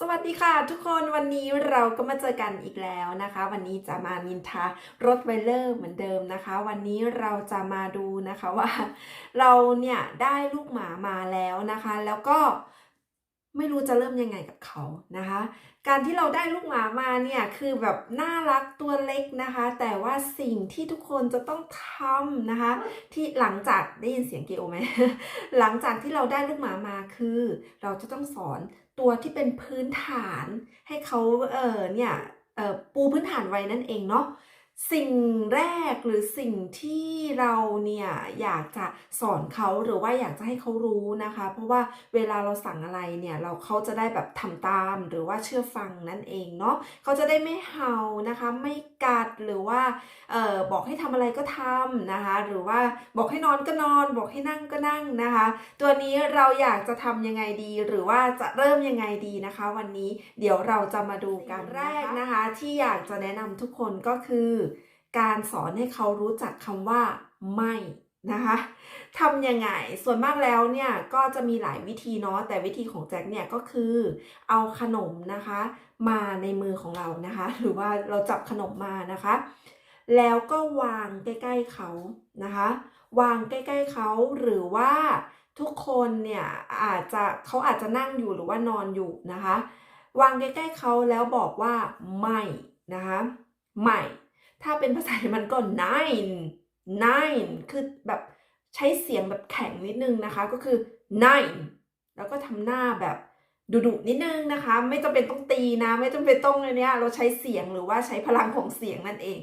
สวัสดีค่ะทุกคนวันนี้เราก็มาเจอกันอีกแล้วนะคะ วันนี้จะมานินทารถไวเลอร์เหมือนเดิมนะคะ วันนี้เราจะมาดูนะคะว่า เราเนี่ยได้ลูกหมามาแล้วนะคะ แล้วก็ไม่รู้จะเริ่มยังไงกับเขานะคะ การที่เราได้ลูกหมามาเนี่ยคือแบบน่ารักตัวเล็กนะคะ แต่ว่าสิ่งที่ทุกคนจะต้องทำนะคะ ที่หลังจากได้ยินเสียงเกโอไหมหลังจากที่เราได้ลูกหมามาคือ เราจะต้องสอน ตัวที่เป็นพื้นฐานให้เขาเออเนี่ยปูพื้นฐานไว้นั่นเองเนาะ สิ่งแรกหรือสิ่งที่เราเนี่ยอยากจะสอนเขาหรือว่าอยากจะให้เขารู้นะคะ เพราะว่าเวลาเราสั่งอะไรเนี่ยเราเขาจะได้แบบทำตามหรือว่าเชื่อฟังนั่นเองเนาะเขาจะได้ไม่เห่านะคะ ไม่กัดหรือว่าเอ่อบอกให้ทำอะไรก็ทำนะคะ หรือว่าบอกให้นอนก็นอน บอกให้นั่งก็นั่งนะคะ ตัวนี้เราอยากจะทำยังไงดี หรือว่าจะเริ่มยังไงดีนะคะ วันนี้เดี๋ยวเราจะมาดูกันแรกนะคะ ที่อยากจะแนะนำทุกคนก็คือ การสอนให้เขารู้จักคำว่าไม่นะคะทำยังไง ส่วนมากแล้วเนี่ยก็จะมีหลายวิธีเนาะ แต่วิธีของแจ็คเนี่ยก็คือเอาขนมนะคะ มาในมือของเรานะคะ หรือว่าเราจับขนมมานะคะ แล้วก็วางใกล้ ๆเขานะคะ วางใกล้ ๆเขาหรือว่าทุกคนเนี่ยอาจจะเขาอาจจะนั่งอยู่หรือว่านอนอยู่นะคะ วางใกล้ ๆเขาแล้วบอกว่าไม่นะคะ ไม่ ถ้าเป็นภาษาเยอรมันก็ nine nine คือแบบใช้เสียงแบบแข็งนิดนึงนะคะ ก็คือ nine แล้วก็ทำหน้าแบบดุๆนิดนึงนะคะ ไม่จำเป็นต้องตีนะ ไม่จำเป็นต้องเลยเนี่ยเราใช้เสียงหรือว่าใช้พลังของเสียงนั่นเอง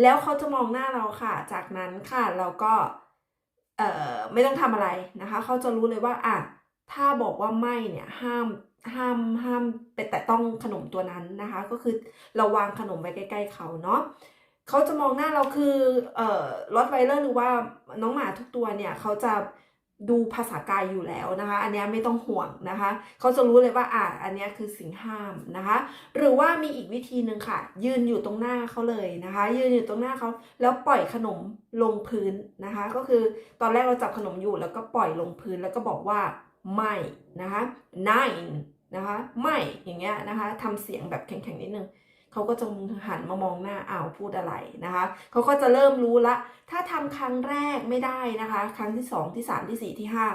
แล้วเขาจะมองหน้าเราค่ะ จากนั้นค่ะเราก็เอ่อไม่ต้องทำอะไรนะคะ เขาจะรู้เลยว่าอะถ้าบอกว่าไม่เนี่ยห้ามห้ามห้ามไปแตะต้องขนมตัวนั้นนะคะ ก็คือเราวางขนมไว้ใกล้ ๆเขาเนาะ เขาจะมองหน้าเราคือเอ่อรถไวเลอร์หรือว่าน้องหมาทุกตัวเนี่ยเขาจะดูภาษากายอยู่แล้วนะคะ อันนี้ไม่ต้องห่วงนะคะ เขาจะรู้เลยว่าอะอันนี้คือสิ่งห้ามนะคะ หรือว่ามีอีกวิธีหนึ่งค่ะ ยืนอยู่ตรงหน้าเขาเลยนะคะ ยืนอยู่ตรงหน้าเขาแล้วปล่อยขนมลงพื้นนะคะ ก็คือตอนแรกเราจับขนมอยู่แล้วก็ปล่อยลงพื้นแล้วก็บอกว่าไม่นะคะ nine นะคะ ไม่อย่างเงี้ยนะคะทำเสียงแบบแข็งๆนิดนึง เขาก็จะหันมามองหน้าอ้าวพูดอะไรนะคะ เขาก็จะเริ่มรู้ละ ถ้าทำครั้งแรกไม่ได้นะคะ ครั้งที่สองที่สามที่สี่ที่ห้า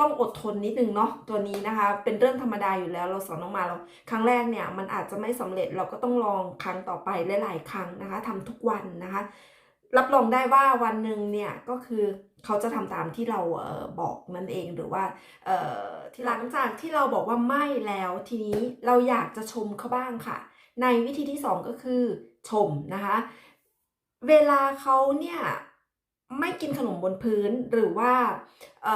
ต้องอดทนนิดนึงเนาะตัวนี้นะคะ เป็นเรื่องธรรมดาอยู่แล้วเราสอนน้องมาเราครั้งแรกเนี่ยมันอาจจะไม่สำเร็จเราก็ต้องลองครั้งต่อไปหลายๆครั้งนะคะทำทุกวันนะคะ รับรองได้ว่าวันหนึ่งเนี่ยก็คือเขาจะทำตามที่เราเออบอกนั่นเองหรือว่าเออที่หลังจากที่เราบอกว่าไม่แล้วทีนี้เราอยากจะชมเขาบ้างค่ะ ในวิธีที่สองก็คือชมนะคะ เวลาเขาเนี่ยไม่กินขนมบนพื้นหรือว่าเ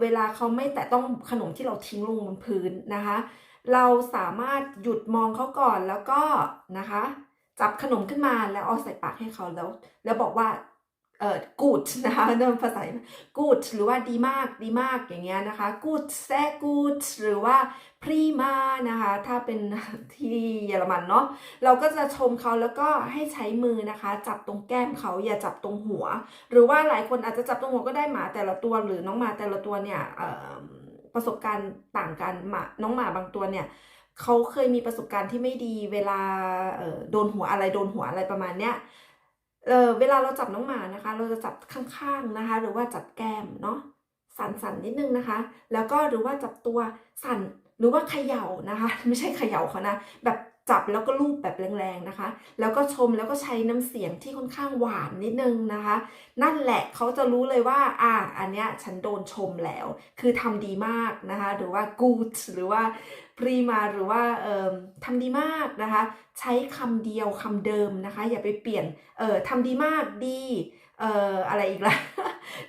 เวลาเขาไม่แต่ต้องขนมที่เราทิ้งลงบนพื้นนะคะ เราสามารถหยุดมองเขาก่อนแล้วก็นะคะ จับขนมขึ้นมาแล้วเอาใส่ปากให้เขาแล้ว แล้วบอกว่า เอ่อ good นะคะเริ่มภาษา good หรือว่าดีมากดีมากอย่างเงี้ยนะคะ good sehr good หรือว่า prima นะคะ ถ้าเป็นที่เยอรมันเนาะเราก็จะชมเขาแล้วก็ให้ใช้มือนะคะ จับตรงแก้มเขาอย่าจับตรงหัว หรือว่าหลายคนอาจจะจับตรงหัวก็ได้หมาแต่ละตัวหรือน้องหมาแต่ละตัวเนี่ยเอ่อประสบการณ์ต่างกันหมาน้องหมาบางตัวเนี่ยเขาเคยมีประสบการณ์ที่ไม่ดีเวลาโดนหัวอะไรโดนหัวอะไรประมาณเนี้ย เออเวลาเราจับน้องหมานะคะ เราจะจับข้างๆนะคะ หรือว่าจับแก้มเนาะสั่นๆนิดนึงนะคะ แล้วก็หรือว่าจับตัวสั่นหรือว่าเขย่านะคะ ไม่ใช่เขย่าเขานะแบบ จับแล้วก็ลูบแบบแรงๆนะคะ แล้วก็ชมแล้วก็ใช้น้ำเสียงที่ค่อนข้างหวานนิดนึงนะคะ นั่นแหละเขาจะรู้เลยว่า อ่า อันเนี้ยฉันโดนชมแล้ว คือทำดีมากนะคะ หรือว่า good หรือว่า prima หรือว่าเอ่อทำดีมากนะคะ ใช้คำเดียวคำเดิมนะคะ อย่าไปเปลี่ยนเอ่อทำดีมากดีเอ่ออะไรอีกล่ะ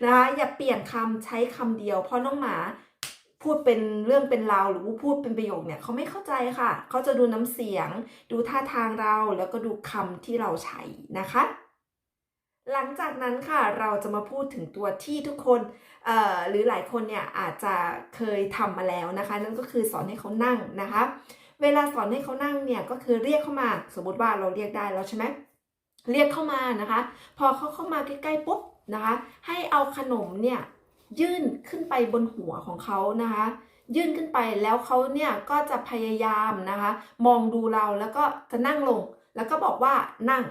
นะคะอย่าเปลี่ยนคำใช้คำเดียวเพราะน้องหมา พูดเป็นเรื่องเป็นราวหรือว่าพูดเป็นประโยคเนี่ยเขาไม่เข้าใจค่ะ เขาจะดูน้ำเสียง ดูท่าทางเราแล้วก็ดูคำที่เราใช้นะคะ หลังจากนั้นค่ะเราจะมาพูดถึงตัวที่ทุกคนหรือหลายคนเนี่ยอาจจะเคยทำมาแล้วนะคะ นั่นก็คือสอนให้เขานั่งนะคะ เวลาสอนให้เขานั่งเนี่ยก็คือเรียกเข้ามา สมมติว่าเราเรียกได้แล้วใช่ไหมเรียกเข้ามานะคะ พอเขาเข้ามาใกล้ๆปุ๊บนะคะ ให้เอาขนมเนี่ย ยื่นขึ้นไปบนหัวของเขานะคะ ยื่นขึ้นไปแล้วเขาเนี่ยก็จะพยายามนะคะ มองดูเราแล้วก็จะนั่งลง แล้วก็บอกว่านั่ง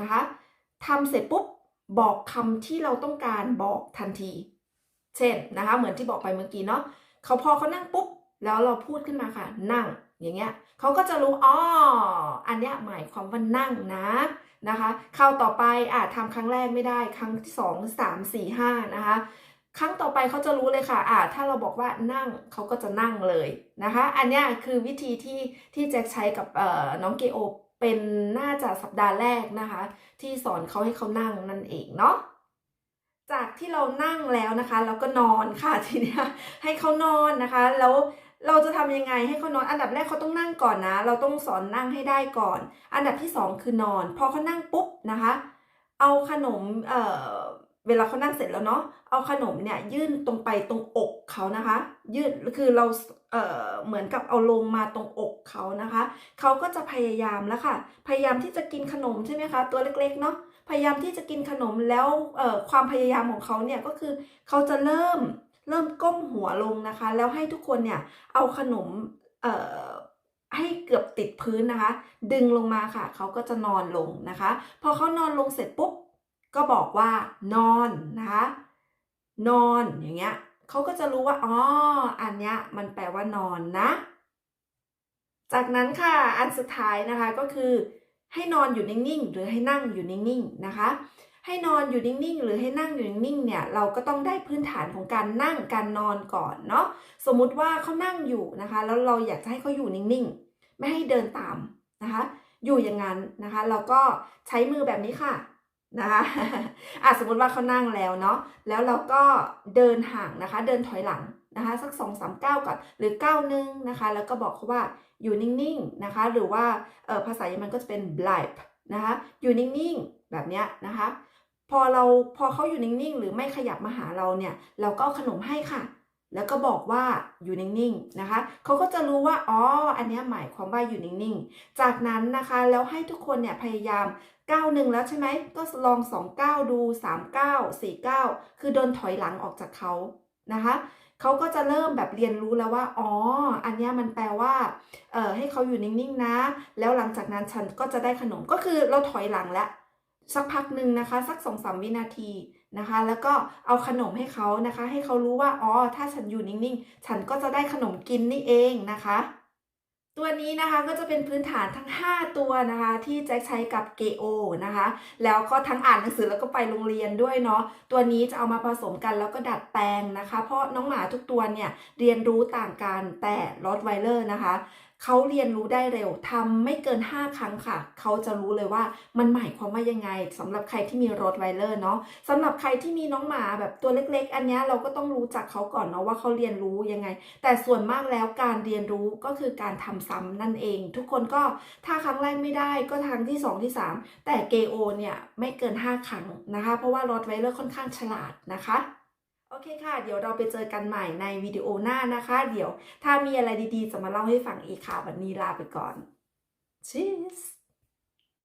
นะคะทำเสร็จปุ๊บบอกคำที่เราต้องการบอกทันที เช่นนะคะ เหมือนที่บอกไปเมื่อกี้เนาะเขาพอเขานั่งปุ๊บแล้วเราพูดขึ้นมาค่ะ นั่งอย่างเงี้ยเขาก็จะรู้อ๋ออันเนี้ยหมายความว่านั่งนะนะคะคราวต่อไปอาจทำครั้งแรกไม่ได้ ครั้งที่สองสามสี่ห้านะคะ ครั้งต่อไปเขาจะรู้เลยค่ะอ่าถ้าเราบอกว่านั่งเขาก็จะนั่งเลยนะคะ อันนี้คือวิธีที่ที่แจ็คใช้กับเอ่อน้องเกโอเป็นน่าจะสัปดาห์แรกนะคะ ที่สอนเขาให้เขานั่งนั่นเองเนาะจากที่เรานั่งแล้วนะคะแล้วก็นอนค่ะทีนี้ให้เขานอนนะคะ แล้วเราจะทำยังไงให้เขานอน อันดับแรกเขาต้องนั่งก่อนนะ เราต้องสอนนั่งให้ได้ก่อน อันดับที่สองคือนอน พอเขานั่งปุ๊บนะคะ เอาขนมเอ่อ เวลาเขานั่งเสร็จแล้วเนาะ เอาขนมเนี่ยยื่นตรงไปตรงอกเขานะคะ ยื่นคือเราเอ่อเหมือนกับเอาลงมาตรงอกเขานะคะ เขาก็จะพยายามแล้วค่ะ พยายามที่จะกินขนมใช่ไหมคะ ตัวเล็กๆเนาะ พยายามที่จะกินขนมแล้วเอ่อความพยายามของเขาเนี่ยก็คือเขาจะเริ่มเริ่มก้มหัวลงนะคะ แล้วให้ทุกคนเนี่ยเอาขนมเอ่อให้เกือบติดพื้นนะคะ ดึงลงมาค่ะ เขาก็จะนอนลงนะคะ พอเขานอนลงเสร็จปุ๊บ ก็บอกว่านอนนะคะนอนอย่างเงี้ยเขาก็จะรู้ว่าอ๋ออันเนี้ยมันแปลว่านอนนะ จากนั้นค่ะอันสุดท้ายนะคะก็คือให้นอนอยู่นิ่งๆหรือให้นั่งอยู่นิ่งๆนะคะ ให้นอนอยู่นิ่งๆหรือให้นั่งอยู่นิ่งๆเนี่ยเราก็ต้องได้พื้นฐานของการนั่งการนอนก่อนเนาะสมมุติว่าเขานั่งอยู่นะคะ แล้วเราอยากจะให้เขาอยู่นิ่งๆ ไม่ให้เดินตามนะคะ อยู่อย่างนั้นนะคะ เราก็ใช้มือแบบนี้ค่ะ นะคะอะสมมติว่าเขานั่งแล้วเนาะ แล้วเราก็เดินห่างนะคะ เดินถอยหลังนะคะ สัก2องสามก้าวก่อน หรือก้าวหนึ่งนะคะ แล้วก็บอกเขาว่าอยู่นิ่งๆนะคะ หรือว่าเออภาษาเยอรมันก็จะเป็น bleib นะคะ อยู่นิ่งๆ แบบเนี้ยนะคะ พอเราพอเขาอยู่นิ่งๆ หรือไม่ขยับมาหาเราเนี่ย เราก็ขนมให้ค่ะ แล้วก็บอกว่าอยู่นิ่งๆนะคะ เขาก็จะรู้ว่า อ๋อ อันนี้หมายความว่าอยู่นิ่งๆ จากนั้นนะคะ แล้วให้ทุกคนเนี่ยพยายามก้าวหนึ่งแล้วใช่ไหม ก็ลองสองก้าวดูสามก้าวสี่ก้าวคือเดินถอยหลังออกจากเขานะคะ เขาก็จะเริ่มแบบเรียนรู้แล้วว่า อ๋อ อันนี้มันแปลว่า เออให้เขาอยู่นิ่งๆนะ แล้วหลังจากนั้นฉันก็จะได้ขนม ก็คือเราถอยหลังแล้ว สักพักหนึ่งนะคะ สักสองสามวินาทีนะคะ แล้วก็เอาขนมให้เขานะคะ ให้เขารู้ว่าอ๋อถ้าฉันอยู่นิ่งๆ ฉันก็จะได้ขนมกินนี่เองนะคะ ตัวนี้นะคะก็จะเป็นพื้นฐานทั้ง 5 ตัวนะคะ ที่แจ็คใช้กับเกโอนะคะ แล้วก็ทั้งอ่านหนังสือแล้วก็ไปโรงเรียนด้วยเนาะตัวนี้จะเอามาผสมกันแล้วก็ดัดแปลงนะคะ เพราะน้องหมาทุกตัวเนี่ยเรียนรู้ต่างกันแต่รอดไวเลอร์นะคะ เขาเรียนรู้ได้เร็วทำไม่เกิน 5 ครั้งค่ะ เขาจะรู้เลยว่ามันหมายความว่ายังไงสำหรับใครที่มีรถไวเลอร์เนาะสำหรับใครที่มีน้องหมาแบบตัวเล็ก ๆ อันนี้เราก็ต้องรู้จักเขาก่อนเนาะว่าเขาเรียนรู้ยังไง แต่ส่วนมากแล้วการเรียนรู้ก็คือการทำซ้ำนั่นเอง ทุกคนก็ถ้าครั้งแรกไม่ได้ก็ครั้งที่ 2 ที่ 3 แต่เกโอเนี่ยไม่เกิน 5 ครั้งนะคะ เพราะว่ารถไวเลอร์ค่อนข้างฉลาดนะคะ โอเคค่ะ เดี๋ยวเราไปเจอกันใหม่ในวิดีโอหน้านะคะ เดี๋ยวถ้ามีอะไรดีๆ จะมาเล่าให้ฟังอีกค่ะ วันนี้ลาไปก่อน Tschüss